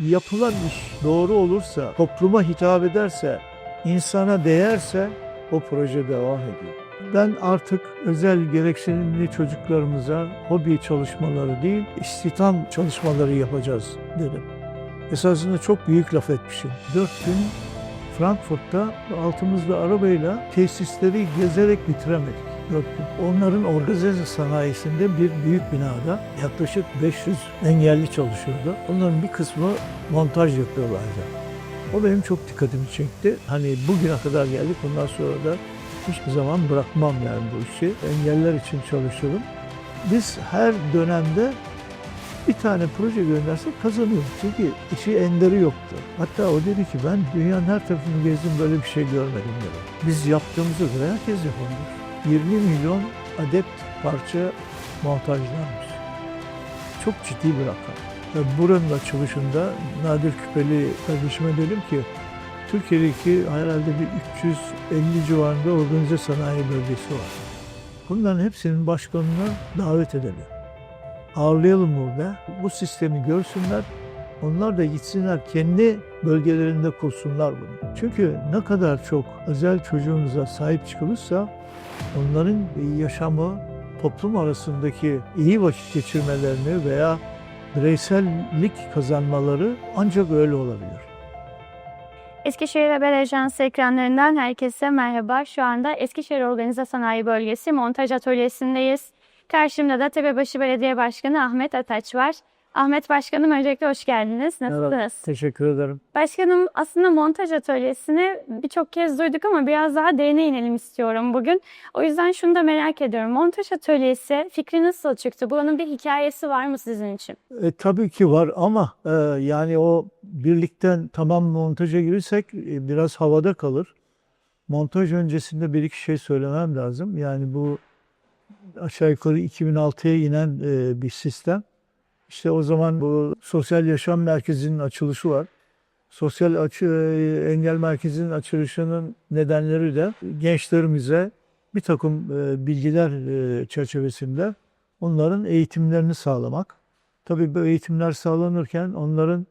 yapılan iş doğru olursa, topluma hitap ederse, insana değerse o proje devam ediyor. Ben artık özel gereksinimli çocuklarımıza hobi çalışmaları değil, istihdam çalışmaları yapacağız dedim. Esasında çok büyük laf etmişim. Dört gün Frankfurt'ta altımızda arabayla tesisleri gezerek bitiremedik. Dört gün. Onların organize sanayisinde bir büyük binada yaklaşık 500 engelli çalışıyordu. Onların bir kısmı montaj yapıyorlardı. O benim çok dikkatimi çekti. Hani bugüne kadar geldik ondan sonra da hiçbir zaman bırakmam yani bu işi. Engeller için çalışıyorum. Biz her dönemde bir tane proje göndersek kazanıyoruz. Çünkü işi enderi yoktu. Hatta o dedi ki ben dünyanın her tarafını gezdim böyle bir şey görmedim dedi. Biz yaptığımıza göre herkes yapabilir. 20 milyon adet parça montajlanmış. Çok ciddi bir rakam. Ve buranın açılışında Nadir Küpeli kardeşime dedim ki Türkiye'deki herhalde bir 350 civarında organize sanayi bölgesi var. Bunların hepsinin başkanına davet edelim ağırlayalım burada. Bu sistemi görsünler. Onlar da gitsinler kendi bölgelerinde kursunlar bunu. Çünkü ne kadar çok özel çocuğumuza sahip çıkılırsa onların yaşamı toplum arasındaki iyi vakit geçirmelerini veya bireysellik kazanmaları ancak öyle olabilir. Eskişehir Haber Ajansı ekranlarından herkese merhaba. Şu anda Eskişehir Organize Sanayi Bölgesi montaj atölyesindeyiz. Karşımda da Tepebaşı Belediye Başkanı Ahmet Ataç var. Ahmet Başkanım öncelikle hoş geldiniz. Nasılsınız? Merhaba, teşekkür ederim. Başkanım aslında montaj atölyesini birçok kez duyduk ama biraz daha derine inelim istiyorum bugün. O yüzden şunu da merak ediyorum. Montaj atölyesi fikri nasıl çıktı? Bunun bir hikayesi var mı sizin için? E, tabii ki var ama e, yani o birlikten tamam montaja girirsek e, biraz havada kalır. Montaj öncesinde bir iki şey söylemem lazım. Yani bu aşağı yukarı 2006'ya inen e, bir sistem. İşte o zaman bu sosyal yaşam merkezinin açılışı var. Sosyal açı, e, engel merkezinin açılışının nedenleri de gençlerimize bir takım e, bilgiler e, çerçevesinde onların eğitimlerini sağlamak. Tabii bu eğitimler sağlanırken onların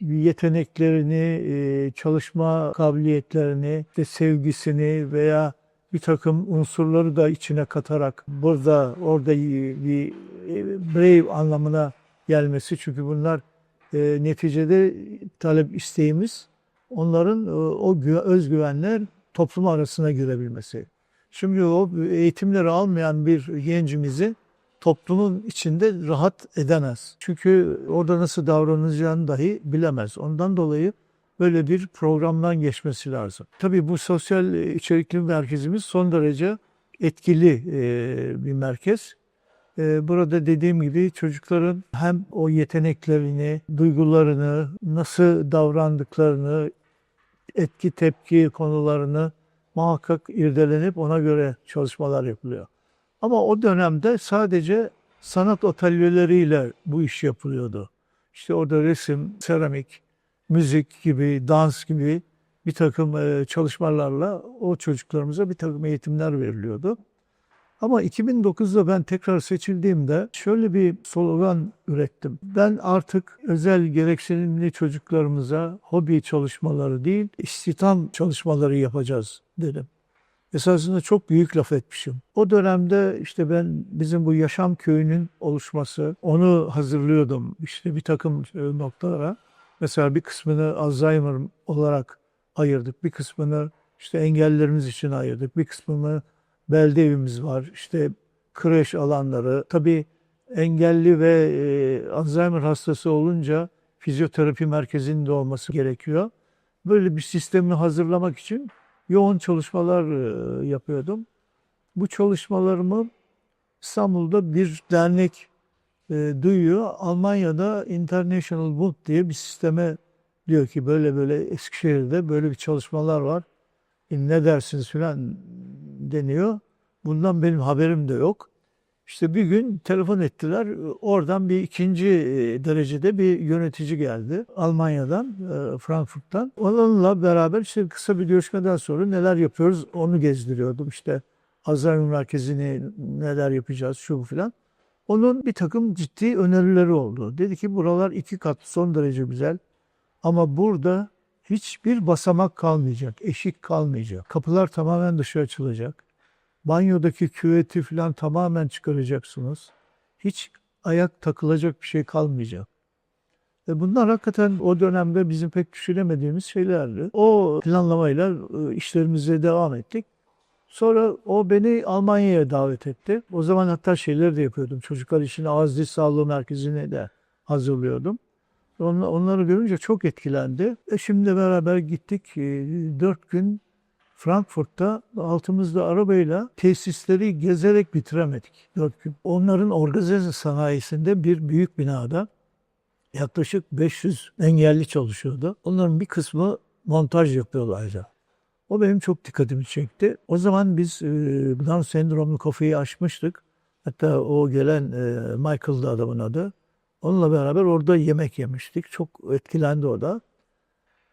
yeteneklerini, çalışma kabiliyetlerini, işte sevgisini veya bir takım unsurları da içine katarak burada orada bir brave anlamına gelmesi çünkü bunlar e, neticede talep isteğimiz onların e, o gü- özgüvenler toplum arasına girebilmesi. Şimdi o eğitimleri almayan bir gencimizi toplumun içinde rahat edemez. Çünkü orada nasıl davranacağını dahi bilemez. Ondan dolayı böyle bir programdan geçmesi lazım. Tabii bu sosyal içerikli merkezimiz son derece etkili e, bir merkez. E, Burada dediğim gibi çocukların hem o yeteneklerini, duygularını, nasıl davrandıklarını, etki tepki konularını muhakkak irdelenip ona göre çalışmalar yapılıyor. Ama o dönemde sadece sanat atölyeleriyle bu iş yapılıyordu. İşte orada resim, seramik, müzik gibi, dans gibi bir takım e, çalışmalarla o çocuklarımıza bir takım eğitimler veriliyordu. Ama 2009'da ben tekrar seçildiğimde şöyle bir slogan ürettim. Ben artık özel gereksinimli çocuklarımıza hobi çalışmaları değil, istihdam çalışmaları yapacağız dedim. Esasında çok büyük laf etmişim. O dönemde işte ben bizim bu yaşam köyünün oluşması, onu hazırlıyordum işte bir takım noktalara. Mesela bir kısmını Alzheimer olarak ayırdık, bir kısmını işte engellerimiz için ayırdık, bir kısmını belde evimiz var, işte kreş alanları. Tabii engelli ve e, Alzheimer hastası olunca fizyoterapi merkezinin de olması gerekiyor. Böyle bir sistemi hazırlamak için yoğun çalışmalar e, yapıyordum. Bu çalışmalarımı İstanbul'da bir dernek e, duyuyor. Almanya'da International Wood diye bir sisteme diyor ki böyle böyle Eskişehir'de böyle bir çalışmalar var. E, ne dersiniz filan deniyor. Bundan benim haberim de yok. İşte bir gün telefon ettiler. Oradan bir ikinci e, derecede bir yönetici geldi. Almanya'dan, e, Frankfurt'tan. Onunla beraber işte kısa bir görüşmeden sonra neler yapıyoruz onu gezdiriyordum. İşte Alzheimer merkezini neler yapacağız şu bu filan. Onun bir takım ciddi önerileri oldu. Dedi ki buralar iki kat son derece güzel. Ama burada hiçbir basamak kalmayacak, eşik kalmayacak. Kapılar tamamen dışa açılacak. Banyodaki küveti falan tamamen çıkaracaksınız. Hiç ayak takılacak bir şey kalmayacak. E bunlar hakikaten o dönemde bizim pek düşünemediğimiz şeylerdi. O planlamayla e, işlerimize devam ettik. Sonra o beni Almanya'ya davet etti. O zaman hatta şeyleri de yapıyordum. Çocuklar için ağız diş sağlığı merkezine de hazırlıyordum. Onla- Onları görünce çok etkilendi. E şimdi beraber gittik. E, Dört gün Frankfurt'ta altımızda arabayla tesisleri gezerek bitiremedik. Dört gün. Onların organize sanayisinde bir büyük binada yaklaşık 500 engelli çalışıyordu. Onların bir kısmı montaj yapıyorlardı. O benim çok dikkatimi çekti. O zaman biz e, Down sendromlu kafayı açmıştık. Hatta o gelen e, Michael'dı adamın adı. Onunla beraber orada yemek yemiştik. Çok etkilendi o da.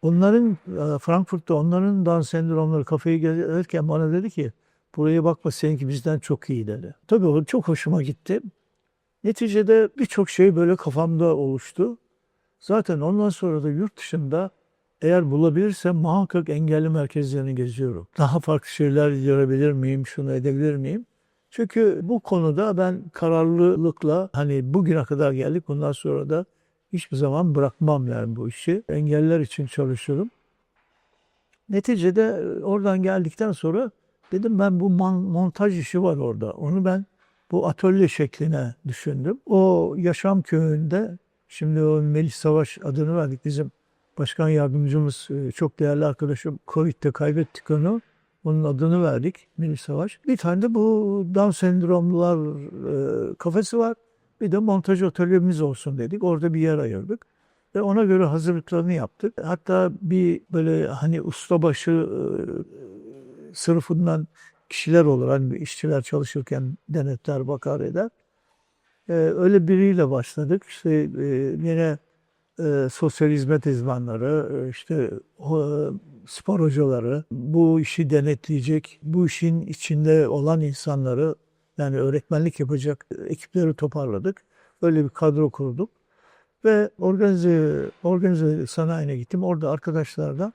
Onların e, Frankfurt'ta onların Down sendromları kafayı gezerken bana dedi ki buraya bakma seninki bizden çok iyi dedi. Tabii o çok hoşuma gitti. Neticede birçok şey böyle kafamda oluştu. Zaten ondan sonra da yurt dışında eğer bulabilirsem muhakkak engelli merkezlerini geziyorum. Daha farklı şeyler görebilir miyim, şunu edebilir miyim? Çünkü bu konuda ben kararlılıkla hani bugüne kadar geldik bundan sonra da hiçbir zaman bırakmam yani bu işi. Engeller için çalışıyorum. Neticede e, oradan geldikten sonra dedim ben bu montaj işi var orada. Onu ben bu atölye şekline düşündüm. O yaşam köyünde şimdi o Melih Savaş adını verdik bizim başkan yardımcımız e, çok değerli arkadaşım Covid'de kaybettik onu. Onun adını verdik Melih Savaş. Bir tane de bu Down sendromlular e, kafesi var. Bir de montaj atölyemiz olsun dedik. Orada bir yer ayırdık. Ve ona göre hazırlıklarını yaptık. Hatta bir böyle hani ustabaşı e, sınıfından kişiler olur. Hani işçiler çalışırken denetler, bakar eder. Ee, öyle biriyle başladık. İşte e, yine e, sosyal hizmet uzmanları, e, işte o, spor hocaları, bu işi denetleyecek, bu işin içinde olan insanları yani öğretmenlik yapacak ekipleri toparladık. Öyle bir kadro kurduk. Ve organize, organize sanayine gittim. Orada arkadaşlarla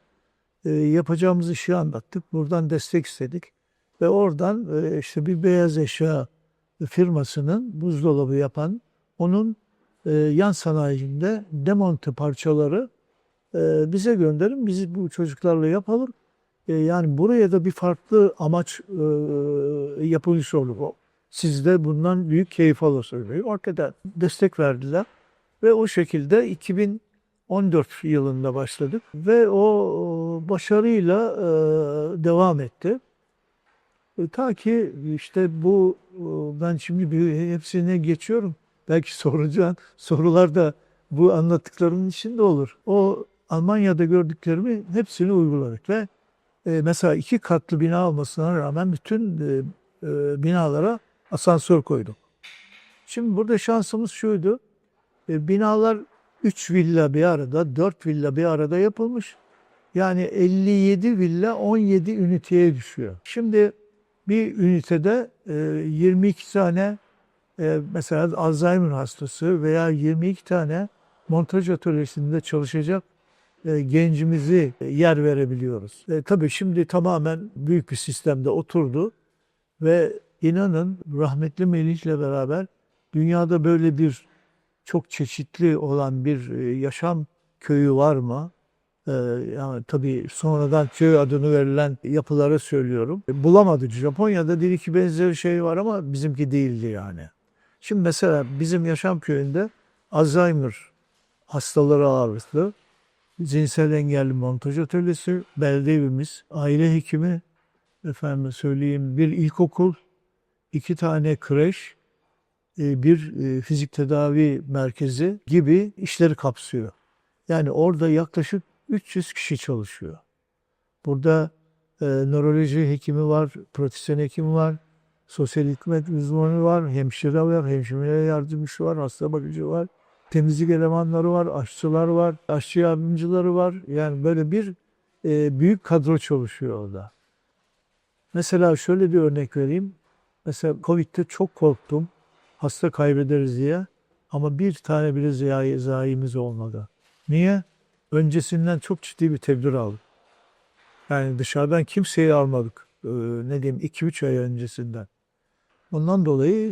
e, yapacağımız işi anlattık. Buradan destek istedik. Ve oradan e, işte bir beyaz eşya firmasının buzdolabı yapan onun e, yan sanayinde demonte parçaları e, bize gönderin. Biz bu çocuklarla yapalım. E, yani buraya da bir farklı amaç e, yapılmış olur. Siz de bundan büyük keyif alırsınız. Hakikaten destek verdiler. Ve o şekilde 2014 yılında başladık. Ve o başarıyla devam etti. Ta ki işte bu ben şimdi hepsine geçiyorum. Belki soracağın sorular da bu anlattıklarımın içinde olur. O Almanya'da gördüklerimi hepsini uyguladık ve e, mesela iki katlı bina olmasına rağmen bütün e, e, binalara asansör koyduk. Şimdi burada şansımız şuydu. E, binalar 3 villa bir arada, 4 villa bir arada yapılmış. Yani 57 villa 17 üniteye düşüyor. Şimdi bir ünitede e, 22 tane e, mesela Alzheimer hastası veya 22 tane montaj atölyesinde çalışacak e, gencimizi e, yer verebiliyoruz. E, tabii şimdi tamamen büyük bir sistemde oturdu ve inanın rahmetli Melih'le beraber dünyada böyle bir çok çeşitli olan bir e, yaşam köyü var mı? Ee, yani tabii sonradan köy adını verilen yapıları söylüyorum. E, Bulamadık. Japonya'da bir iki benzeri şey var ama bizimki değildi yani. Şimdi mesela bizim yaşam köyünde Alzheimer hastaları ağırlıklı, cinsel engelli montaj atölyesi, belde evimiz, aile hekimi, efendim söyleyeyim bir ilkokul, iki tane kreş, e, bir e, fizik tedavi merkezi gibi işleri kapsıyor. Yani orada yaklaşık 300 kişi çalışıyor. Burada e, nöroloji hekimi var, pratisyen hekimi var, sosyal hizmet uzmanı var, hemşire var, hemşire yardımcısı var, hasta bakıcı var, temizlik elemanları var, aşçılar var, aşçı yardımcıları var. Yani böyle bir e, büyük kadro çalışıyor orada. Mesela şöyle bir örnek vereyim. Mesela Covid'de çok korktum. Hasta kaybederiz diye. Ama bir tane bile zayi, zayimiz olmadı. Niye? öncesinden çok ciddi bir tedbir aldık. Yani dışarıdan kimseyi almadık. Ee, ne diyeyim 2-3 ay öncesinden. Ondan dolayı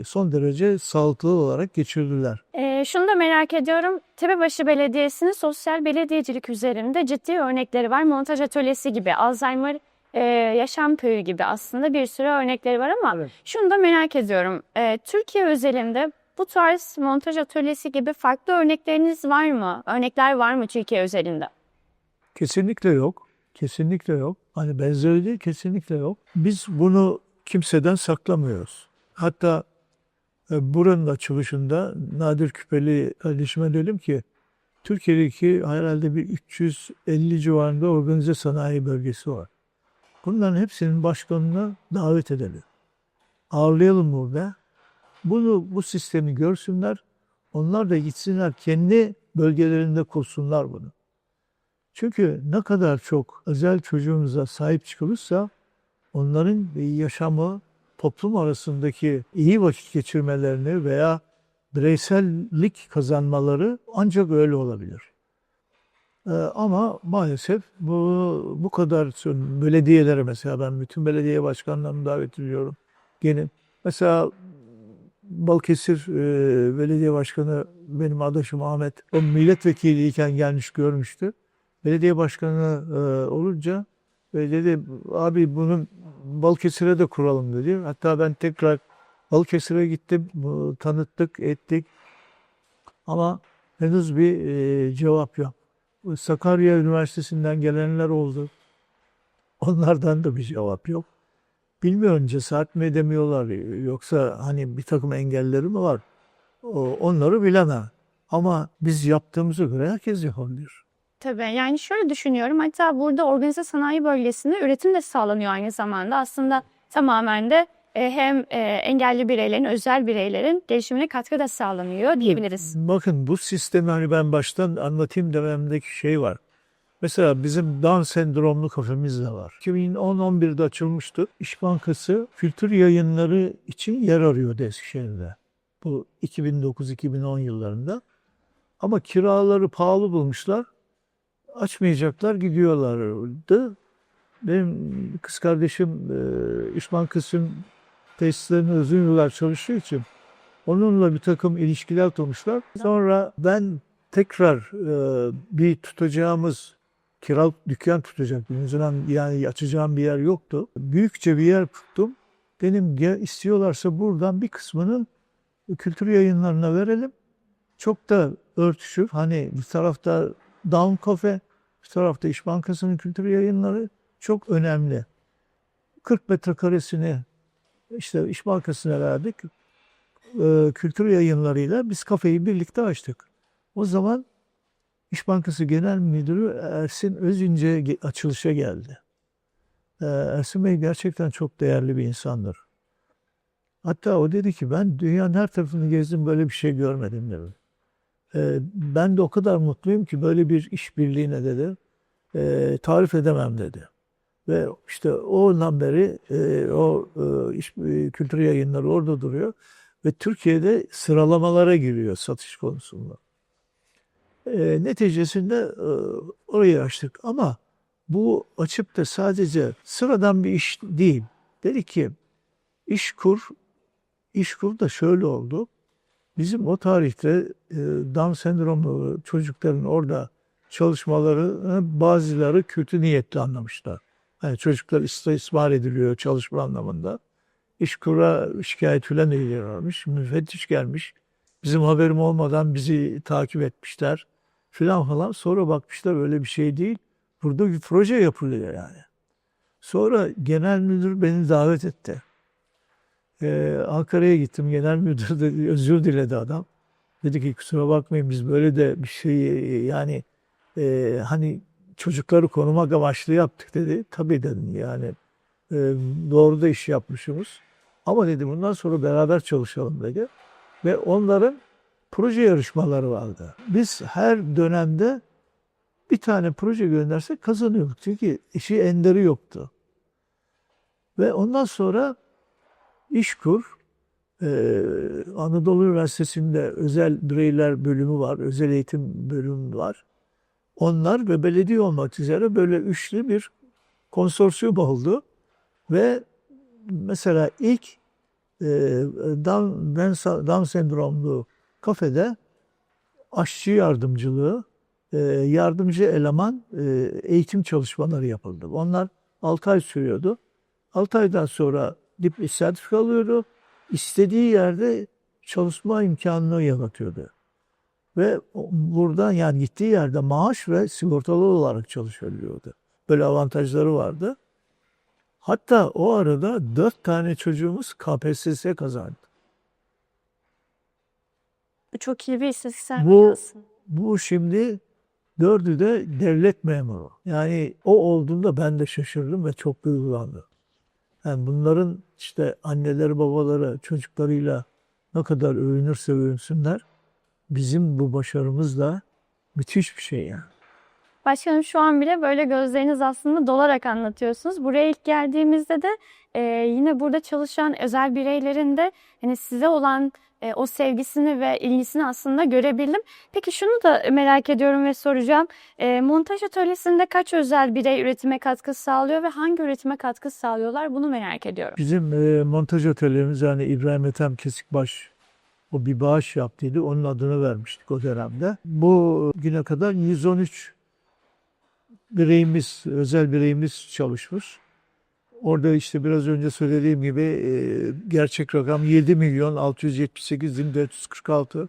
e, son derece sağlıklı olarak geçirdiler. Ee, şunu da merak ediyorum. Tepebaşı Belediyesi'nin sosyal belediyecilik üzerinde ciddi örnekleri var. Montaj atölyesi gibi, Alzheimer e, yaşam köyü gibi aslında bir sürü örnekleri var ama Evet. şunu da merak ediyorum. Ee, Türkiye özelinde bu tarz montaj atölyesi gibi farklı örnekleriniz var mı? Örnekler var mı Türkiye özelinde? Kesinlikle yok. Kesinlikle yok. Hani benzeri değil kesinlikle yok. Biz bunu kimseden saklamıyoruz. Hatta e, buranın açılışında Nadir Küpeli kardeşime dedim ki Türkiye'deki herhalde bir 350 civarında organize sanayi bölgesi var. Bunların hepsinin başkanını davet edelim. Ağırlayalım burada. Bunu bu sistemi görsünler. Onlar da gitsinler kendi bölgelerinde kursunlar bunu. Çünkü ne kadar çok özel çocuğumuza sahip çıkılırsa onların yaşamı toplum arasındaki iyi vakit geçirmelerini veya bireysellik kazanmaları ancak öyle olabilir. Ee, ama maalesef bu bu kadar belediyelere mesela ben bütün belediye başkanlarını davet ediyorum. Gelin. Mesela Balıkesir e, Belediye Başkanı benim adaşım Ahmet o milletvekiliyken gelmiş görmüştü belediye başkanı e, olunca ve dedi abi bunun Balıkesir'e de kuralım dedi. Hatta ben tekrar Balıkesir'e gittim, tanıttık, ettik. Ama henüz bir e, cevap yok. Sakarya Üniversitesi'nden gelenler oldu. Onlardan da bir cevap yok. Bilmiyorum cesaret mi edemiyorlar yoksa hani bir takım engelleri mi var? Onları bilemem. Ama biz yaptığımıza göre herkes yapabilir. Tabii yani şöyle düşünüyorum. Hatta burada organize sanayi bölgesinde üretim de sağlanıyor aynı zamanda. Aslında tamamen de e, hem e, engelli bireylerin, özel bireylerin gelişimine katkı da sağlanıyor diyebiliriz. Bakın bu sistemi hani ben baştan anlatayım dememdeki şey var. Mesela bizim Down sendromlu kafemiz de var. 2010-11'de açılmıştı. İş Bankası kültür yayınları için yer arıyordu Eskişehir'de. Bu 2009-2010 yıllarında. Ama kiraları pahalı bulmuşlar. Açmayacaklar gidiyorlardı. Benim kız kardeşim e, İş Bankası'nın tesislerinde uzun yıllar çalıştığı için Onunla bir takım ilişkiler kurmuşlar. Sonra ben tekrar e, bir tutacağımız kiralık dükkan tutacaktım. En azından yani açacağım bir yer yoktu. Büyükçe bir yer tuttum. Dedim ya istiyorlarsa buradan bir kısmını kültür yayınlarına verelim. Çok da örtüşür. Hani bir tarafta Down Cafe, bir tarafta İş Bankası'nın kültür yayınları çok önemli. 40 metrekaresini işte İş Bankası'na verdik e, kültür yayınlarıyla biz kafeyi birlikte açtık. O zaman İş Bankası Genel Müdürü Ersin Özünce açılışa geldi. E, Ersin Bey gerçekten çok değerli bir insandır. Hatta o dedi ki ben dünyanın her tarafını gezdim böyle bir şey görmedim dedi. E, ben de o kadar mutluyum ki böyle bir işbirliğine dedi. E, tarif edemem dedi. Ve işte ondan beri e, o e, iş, e, kültür yayınları orada duruyor ve Türkiye'de sıralamalara giriyor satış konusunda. E, neticesinde e, orayı açtık ama bu açıp da sadece sıradan bir iş değil. Dedi ki iş kur, iş kur da şöyle oldu. Bizim o tarihte e, Down sendromlu çocukların orada çalışmaları e, bazıları kötü niyetli anlamışlar. Yani çocuklar istismar ediliyor çalışma anlamında. İşkur'a şikayet filan ediyorlarmış. Müfettiş gelmiş. Bizim haberim olmadan bizi takip etmişler filan falan. Sonra bakmışlar öyle bir şey değil. Burada bir proje yapılıyor yani. Sonra genel müdür beni davet etti. Ee, Ankara'ya gittim. Genel müdür de özür diledi adam. Dedi ki kusura bakmayın biz böyle de bir şey yani e, hani çocukları korumak amaçlı yaptık dedi. Tabii dedim yani e, doğru da iş yapmışız. Ama dedi bundan sonra beraber çalışalım dedi. Ve onların proje yarışmaları vardı. Biz her dönemde bir tane proje göndersek kazanıyorduk. Çünkü işi enderi yoktu. Ve ondan sonra İşkur, e, Anadolu Üniversitesi'nde özel bireyler bölümü var, özel eğitim bölümü var. Onlar ve belediye olmak üzere böyle üçlü bir konsorsiyum oldu. Ve mesela ilk e, Down, Down, sendromlu kafede aşçı yardımcılığı, e, yardımcı eleman e, eğitim çalışmaları yapıldı. Onlar 6 ay sürüyordu. 6 aydan sonra dip sertifika alıyordu. İstediği yerde çalışma imkanını yaratıyordu. Ve buradan yani gittiği yerde maaş ve sigortalı olarak çalışabiliyordu. Böyle avantajları vardı. Hatta o arada dört tane çocuğumuz KPSS kazandı. Bu çok iyi bir istatistiksel Bu-. Bu şimdi dördü de devlet memuru. Yani o olduğunda ben de şaşırdım ve çok duygulandım. Yani bunların işte anneleri babaları çocuklarıyla ne kadar övünürse övünsünler bizim bu başarımız da müthiş bir şey yani. Başkanım şu an bile böyle gözleriniz aslında dolarak anlatıyorsunuz. Buraya ilk geldiğimizde de e, yine burada çalışan özel bireylerin de hani size olan e, o sevgisini ve ilgisini aslında görebildim. Peki şunu da merak ediyorum ve soracağım. E, montaj atölyesinde kaç özel birey üretime katkı sağlıyor ve hangi üretime katkı sağlıyorlar? Bunu merak ediyorum. Bizim e, montaj atölyemiz yani İbrahim Ethem Kesikbaş o bir bağış yaptıydı. Onun adını vermiştik o dönemde. Bu güne kadar 113 bireyimiz, özel bireyimiz çalışmış. Orada işte biraz önce söylediğim gibi e, gerçek rakam 7 milyon 678 bin 446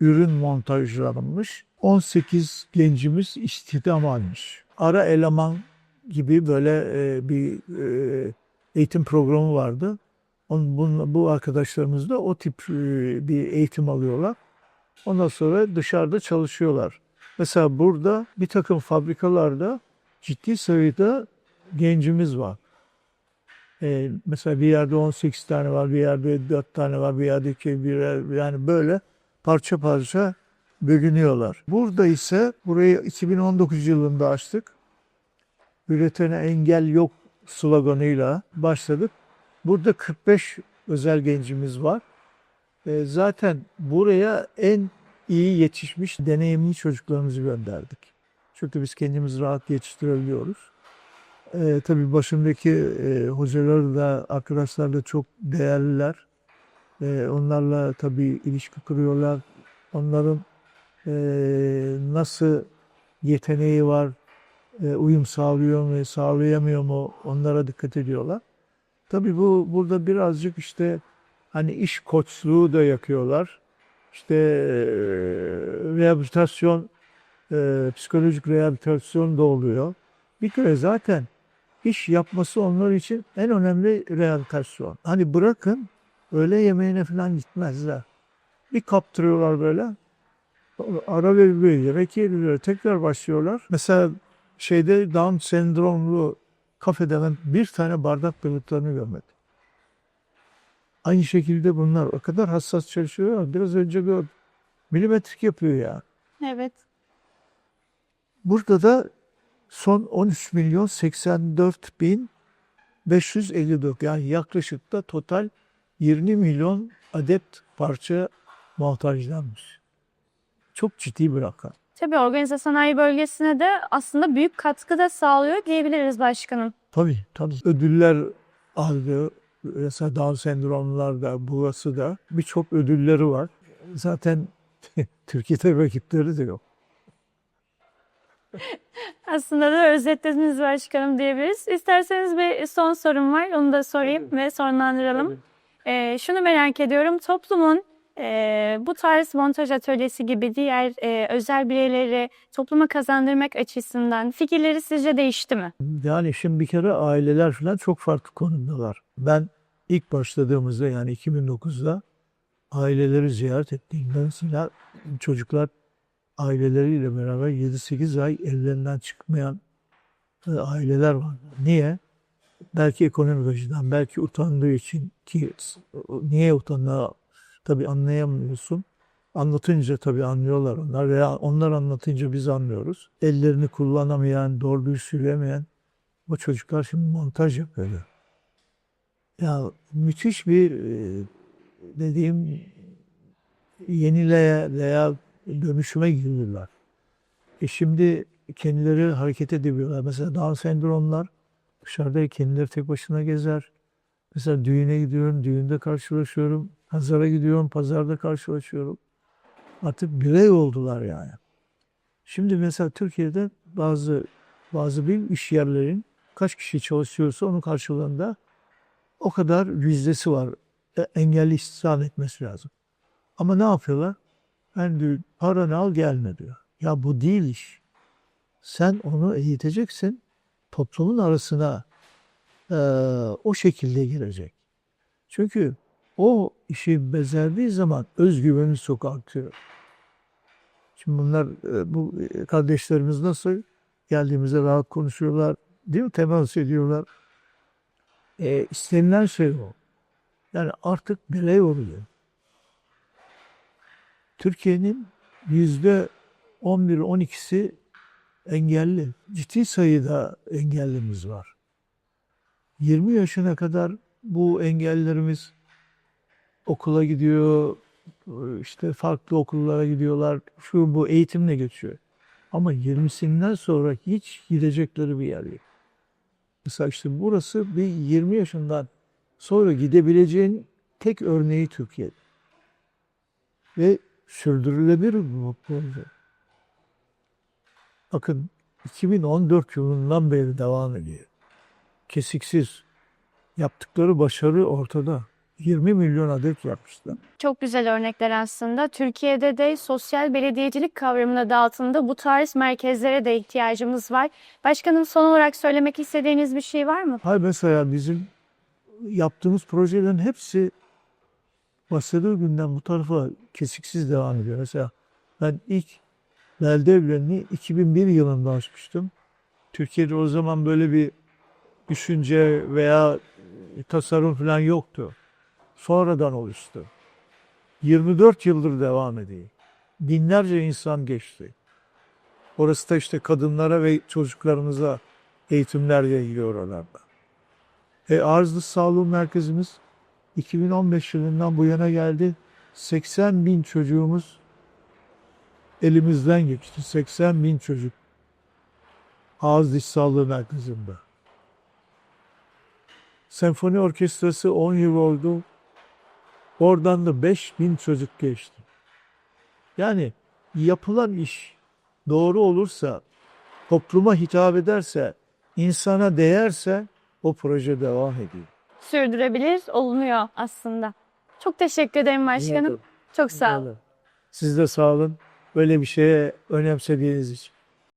ürün montajlanmış. 18 gencimiz istihdam almış. Ara eleman gibi böyle e, bir e, eğitim programı vardı. Onun, bu arkadaşlarımız da o tip bir eğitim alıyorlar. Ondan sonra dışarıda çalışıyorlar. Mesela burada bir takım fabrikalarda ciddi sayıda gencimiz var. E, mesela bir yerde 18 tane var, bir yerde 4 tane var, bir yerde 2, bir yer- yani böyle parça parça bölünüyorlar. Burada ise burayı 2019 yılında açtık. Üretene engel yok sloganıyla başladık. Burada 45 özel gencimiz var. E, zaten buraya en iyi yetişmiş deneyimli çocuklarımızı gönderdik. Çünkü biz kendimiz rahat yetiştirebiliyoruz. E, tabii başımdaki e, hocalar da arkadaşlar da çok değerliler. E, onlarla tabii ilişki kuruyorlar. Onların e, nasıl yeteneği var, e, uyum sağlıyor mu, sağlayamıyor mu onlara dikkat ediyorlar. Tabii bu burada birazcık işte hani iş koçluğu da yakıyorlar. İşte e, rehabilitasyon, e, psikolojik rehabilitasyon da oluyor. Bir kere zaten iş yapması onlar için en önemli rehabilitasyon. Hani bırakın öğle yemeğine falan gitmezler. Bir kaptırıyorlar böyle. Ara veriliyor, yemek yeniliyor, tekrar başlıyorlar. Mesela şeyde Down sendromlu kafede ben bir tane bardak balıklarını görmedim. Aynı şekilde bunlar o kadar hassas çalışıyorlar. Biraz önce gördüm. Milimetrik yapıyor ya. Evet. Burada da son 13 milyon 84 bin 554 yani yaklaşık da total 20 milyon adet parça montajlanmış. Çok ciddi bir rakam. Tabii organize sanayi bölgesine de aslında büyük katkı da sağlıyor diyebiliriz başkanım. Tabii tabii. Ödüller aldı. Mesela Down sendromlular da burası da birçok ödülleri var. Zaten Türkiye'de rakipleri de yok. Aslında da özetlediniz başkanım diyebiliriz. İsterseniz bir son sorum var. Onu da sorayım ve sonlandıralım. Ee, şunu merak ediyorum. Toplumun e, bu tarz montaj atölyesi gibi diğer e, özel bireyleri topluma kazandırmak açısından fikirleri sizce değişti mi? Yani şimdi bir kere aileler falan çok farklı konumdalar. Ben ilk başladığımızda yani 2009'da aileleri ziyaret ettiğimde mesela çocuklar aileleriyle beraber 7-8 ay evlerinden çıkmayan e, aileler var. Niye? Belki ekonomik açıdan, belki utandığı için ki niye utandığı tabii anlayamıyorsun. Anlatınca tabii anlıyorlar onlar veya onlar anlatınca biz anlıyoruz. Ellerini kullanamayan, doğru düz söylemeyen bu çocuklar şimdi montaj yapıyorlar. Ya müthiş bir e, dediğim yenileye veya dönüşüme giriyorlar. E şimdi kendileri hareket edebiliyorlar. Mesela Down sendromlar dışarıda kendileri tek başına gezer. Mesela düğüne gidiyorum, düğünde karşılaşıyorum. Pazara gidiyorum, pazarda karşılaşıyorum. Artık birey oldular yani. Şimdi mesela Türkiye'de bazı bazı bir iş yerlerin kaç kişi çalışıyorsa onun karşılığında o kadar yüzdesi var. E, engelli istihdam etmesi lazım. Ama ne yapıyorlar? Ben diyor paranı al gelme diyor. Ya bu değil iş. Sen onu eğiteceksin. Toplumun arasına eee, o şekilde girecek. Çünkü o işi becerdiği zaman özgüveni çok artıyor. Şimdi bunlar e, bu e, kardeşlerimiz nasıl geldiğimizde rahat konuşuyorlar, değil mi? Temas ediyorlar. E, istenilen şey o. Yani artık birey oluyor. Türkiye'nin yüzde 11-12'si engelli. Ciddi sayıda engellimiz var. 20 yaşına kadar bu engellerimiz okula gidiyor, işte farklı okullara gidiyorlar. Şu bu eğitimle geçiyor. Ama 20'sinden sonra hiç gidecekleri bir yer yok. Mesela işte burası bir 20 yaşından sonra gidebileceğin tek örneği Türkiye. Ve sürdürülebilir bu proje. Bakın 2014 yılından beri devam ediyor. Kesiksiz. Yaptıkları başarı ortada. 20 milyon adet yapmışlar. Çok güzel örnekler aslında. Türkiye'de de sosyal belediyecilik kavramının adı altında bu tarz merkezlere de ihtiyacımız var. Başkanım son olarak söylemek istediğiniz bir şey var mı? Hayır mesela bizim yaptığımız projelerin hepsi başladığı günden bu tarafa kesiksiz devam ediyor. Mesela ben ilk belde evlerini 2001 yılında açmıştım. Türkiye'de o zaman böyle bir düşünce veya tasarım falan yoktu. Sonradan oluştu. 24 yıldır devam ediyor. Binlerce insan geçti. Orası da işte kadınlara ve çocuklarımıza eğitimler yayılıyor oralarda. E, Arzlı Sağlığı Merkezimiz 2015 yılından bu yana geldi. 80 bin çocuğumuz elimizden geçti. 80 bin çocuk. Ağız Diş Sağlığı Merkezi'nde. Senfoni Orkestrası 10 yıl oldu. Oradan da 5 bin çocuk geçti. Yani yapılan iş doğru olursa, topluma hitap ederse, insana değerse o proje devam ediyor. Sürdürebilir olunuyor aslında. Çok teşekkür ederim başkanım. Çok sağ olun. Siz de sağ olun. Böyle bir şeye önemsediğiniz için.